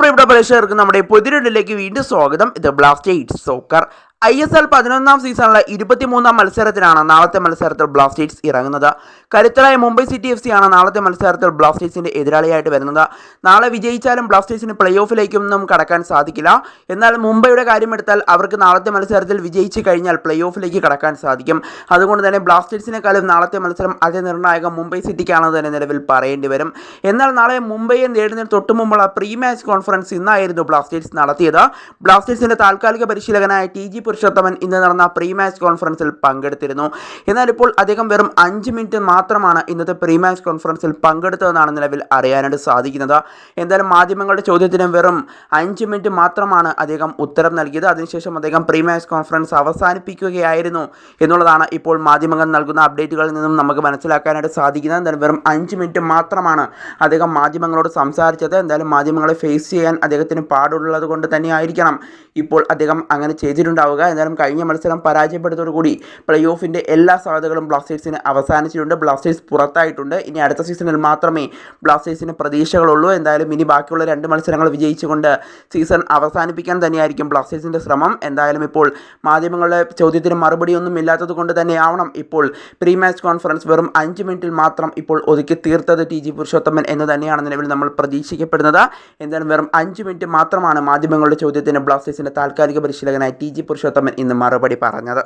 പ്രിയപ്പെട്ട പ്രേക്ഷകർക്ക് നമ്മുടെ പുതിരിടിലേക്ക് വീണ്ടും സ്വാഗതം. ഇത് Blasters Soccer. I S L പതിനൊന്നാം സീസണിലെ ഇരുപത്തിമൂന്നാം മത്സരത്തിനാണ് നാളത്തെ മത്സരത്തിൽ ബ്ലാസ്റ്റേഴ്സ് ഇറങ്ങുന്നത്. കരുത്തരായ മുംബൈ സിറ്റി എഫ് സിയാണ് നാളത്തെ മത്സരത്തിൽ ബ്ലാസ്റ്റേഴ്സിന്റെ എതിരാളിയായിട്ട് വരുന്നത്. നാളെ വിജയിച്ചാലും ബ്ലാസ്റ്റേഴ്സിന് പ്ലേ ഓഫിലേക്കൊന്നും കടക്കാൻ സാധിക്കില്ല. എന്നാൽ മുംബൈയുടെ കാര്യമെടുത്താൽ അവർക്ക് നാളത്തെ മത്സരത്തിൽ വിജയിച്ചു കഴിഞ്ഞാൽ പ്ലേ ഓഫിലേക്ക് കടക്കാൻ സാധിക്കും. അതുകൊണ്ട് തന്നെ ബ്ലാസ്റ്റേഴ്സിനെക്കാളും നാളത്തെ മത്സരം അതിനിർണായകം മുംബൈ സിറ്റിക്കാണെന്ന് തന്നെ നിലവിൽ പറയേണ്ടി വരും. എന്നാൽ നാളെ മുംബൈയെ നേടുന്നതിന് തൊട്ടു മുമ്പുള്ള പ്രീ മാച്ച് കോൺഫറൻസ് ഇന്നായിരുന്നു ബ്ലാസ്റ്റേഴ്സ് നടത്തിയത്. ബ്ലാസ്റ്റേഴ്സിന്റെ താൽക്കാലിക പരിശീലകനായ ടി ജി പുരുഷോത്തമൻ ഇന്ന് നടന്ന പ്രീ മാച്ച് കോൺഫറൻസിൽ പങ്കെടുത്തിരുന്നു. എന്നാൽ ഇപ്പോൾ അദ്ദേഹം വെറും അഞ്ച് മിനിറ്റ് മാത്രമാണ് ഇന്നത്തെ പ്രീ മാച്ച് കോൺഫറൻസിൽ പങ്കെടുത്തതെന്നാണ് നിലവിൽ അറിയാനായിട്ട് സാധിക്കുന്നത്. എന്തായാലും മാധ്യമങ്ങളുടെ ചോദ്യത്തിന് വെറും അഞ്ച് മിനിറ്റ് മാത്രമാണ് അദ്ദേഹം ഉത്തരം നൽകിയത്. അതിനുശേഷം അദ്ദേഹം പ്രീ മാച്ച് കോൺഫറൻസ് അവസാനിപ്പിക്കുകയായിരുന്നു എന്നുള്ളതാണ് ഇപ്പോൾ മാധ്യമങ്ങൾ നൽകുന്ന അപ്ഡേറ്റുകളിൽ നിന്നും നമുക്ക് മനസ്സിലാക്കാനായിട്ട് സാധിക്കുന്നത്. എന്തായാലും വെറും അഞ്ച് മിനിറ്റ് മാത്രമാണ് അദ്ദേഹം മാധ്യമങ്ങളോട് സംസാരിച്ചത്. എന്തായാലും മാധ്യമങ്ങളെ ഫേസ് ചെയ്യാൻ അദ്ദേഹത്തിന് പാടുള്ളത് കൊണ്ട് തന്നെയായിരിക്കണം ഇപ്പോൾ അദ്ദേഹം അങ്ങനെ ചെയ്തിട്ടുണ്ടാവുക. എന്തായാലും കഴിഞ്ഞ മത്സരം പരാജയപ്പെടുത്തോടുകൂടി പ്ലേ ഓഫിന്റെ എല്ലാ സാധ്യതകളും ബ്ലാസ്റ്റേഴ്സിന് അവസാനിച്ചിട്ടുണ്ട്. ബ്ലാസ്റ്റേഴ്സ് പുറത്തായിട്ടുണ്ട്. ഇനി അടുത്ത സീസണിൽ മാത്രമേ ബ്ലാസ്റ്റേഴ്സിന് പ്രതീക്ഷകളുള്ളൂ. എന്തായാലും ഇനി ബാക്കിയുള്ള രണ്ട് മത്സരങ്ങൾ വിജയിച്ചുകൊണ്ട് സീസൺ അവസാനിപ്പിക്കാൻ തന്നെയായിരിക്കും ബ്ലാസ്റ്റേഴ്സിന്റെ ശ്രമം. എന്തായാലും ഇപ്പോൾ മാധ്യമങ്ങളുടെ ചോദ്യത്തിന് മറുപടിയൊന്നും ഇല്ലാത്തത് കൊണ്ട് തന്നെയാവണം ഇപ്പോൾ പ്രീ മാച്ച് കോൺഫറൻസ് വെറും അഞ്ച് മിനിറ്റിൽ മാത്രം ഇപ്പോൾ ഒതുക്കി തീർത്തത് ടി ജി പുരുഷോത്തമൻ എന്ന് തന്നെയാണ് നിലവിൽ നമ്മൾ പ്രതീക്ഷിക്കപ്പെടുന്നത്. എന്തായാലും വെറും അഞ്ച് മിനിറ്റ് മാത്രമാണ് മാധ്യമങ്ങളുടെ ചോദ്യത്തിന് ബ്ലാസ്റ്റേഴ്സിന്റെ താൽക്കാലിക പരിശീലകനായ ടി ജി പുരുഷോത്തമൻ ഇന്ന് മറുപടി പറഞ്ഞത്.